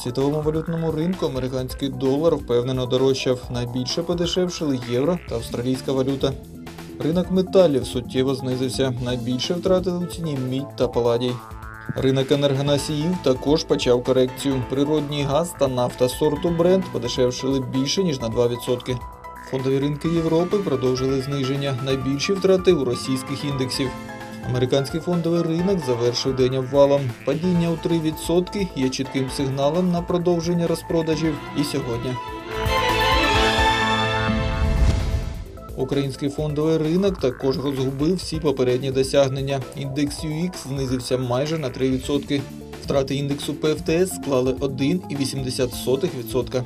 світовому валютному ринку американський долар впевнено дорожчав. Найбільше подешевшили євро та австралійська валюта. Ринок металів суттєво знизився. Найбільше втратили у ціні мідь та паладій. Ринок енергоносіїв також почав корекцію. Природній газ та нафта сорту Brent подешевшили більше ніж на 2%. Фондові ринки Європи продовжили зниження. Найбільші втрати у російських індексів. Американський фондовий ринок завершив день обвалом. Падіння у 3% є чітким сигналом на продовження розпродажів і сьогодні. Український фондовий ринок також розгубив всі попередні досягнення. Індекс UX знизився майже на 3%. Втрати індексу ПФТС склали 1,80%.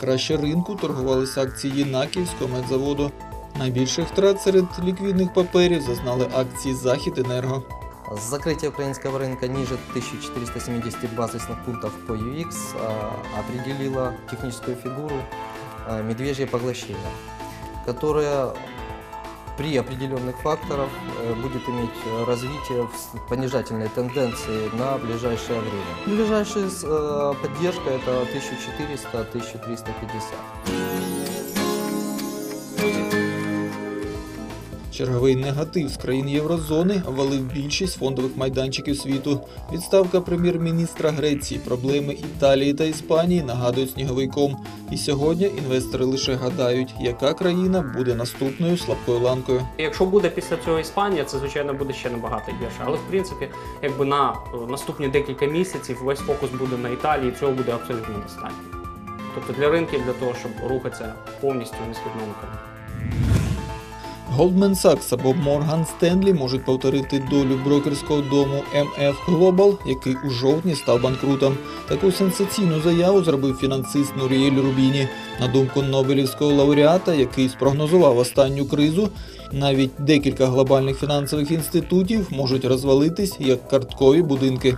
Краще ринку торгувалися акції Єнаківського медзаводу. Найбільших втрат серед ліквідних паперів зазнали акції Західенерго. Закрытие украинского рынка ниже 1470 базисных пунктов по UX а, определило техническую фигуру а, медвежье поглощение, которое при определенных факторах э, будет иметь э, развитие в с- понижательной тенденции на ближайшее время. Ближайшая э, поддержка это 1400-1350. Черговий негатив з країн Єврозони валив більшість фондових майданчиків світу. Відставка прем'єр-міністра Греції, проблеми Італії та Іспанії нагадують сніговий ком. І сьогодні інвестори лише гадають, яка країна буде наступною слабкою ланкою. Якщо буде після цього Іспанія, це звичайно буде ще набагато гірше. Але в принципі, якби на е, наступні декілька місяців весь фокус буде на Італії, цього буде абсолютно достатньо. Тобто для ринків для того, щоб рухатися повністю несхідному напрямку. Goldman Sachs або Morgan Stanley можуть повторити долю брокерського дому MF Global, який у жовтні став банкрутом. Таку сенсаційну заяву зробив фінансист Нуріель Рубіні. На думку Нобелівського лауреата, який спрогнозував останню кризу, навіть декілька глобальних фінансових інститутів можуть розвалитись як карткові будинки.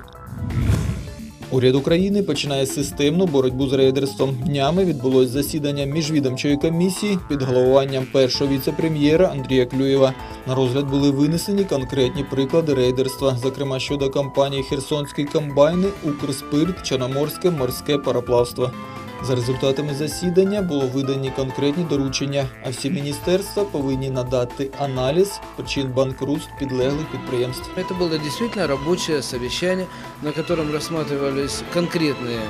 Уряд України починає системну боротьбу з рейдерством. Днями відбулось засідання міжвідомчої комісії під головуванням першого віце-прем'єра Андрія Клюєва. На розгляд були винесені конкретні приклади рейдерства, зокрема щодо компанії Херсонські комбайни, Укрспирт, Чорноморське морське пароплавство. За результатами засідання було видані конкретні доручення, а всі міністерства повинні надати аналіз причин банкрутств підлеглих підприємств. Это было действительно рабочее совещание, на котором рассматривались конкретные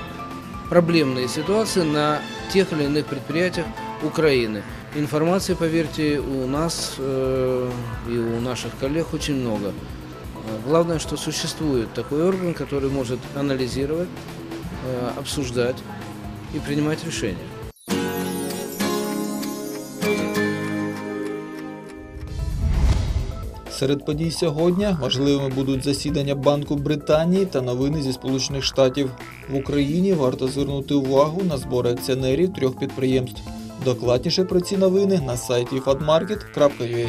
проблемные ситуации на тех или иных предприятиях Украины. Информации, поверьте, у нас э, и у наших коллег очень много. Э, Главное, что существует такой орган, который может анализировать, э, обсуждать и принимать решения. Серед подій сьогодні важливими будуть засідання Банку Британії та новини зі Сполучених Штатів. В Україні варто звернути увагу на збори акціонерів трьох підприємств. Докладніше про ці новини на сайті fadmarket.ua.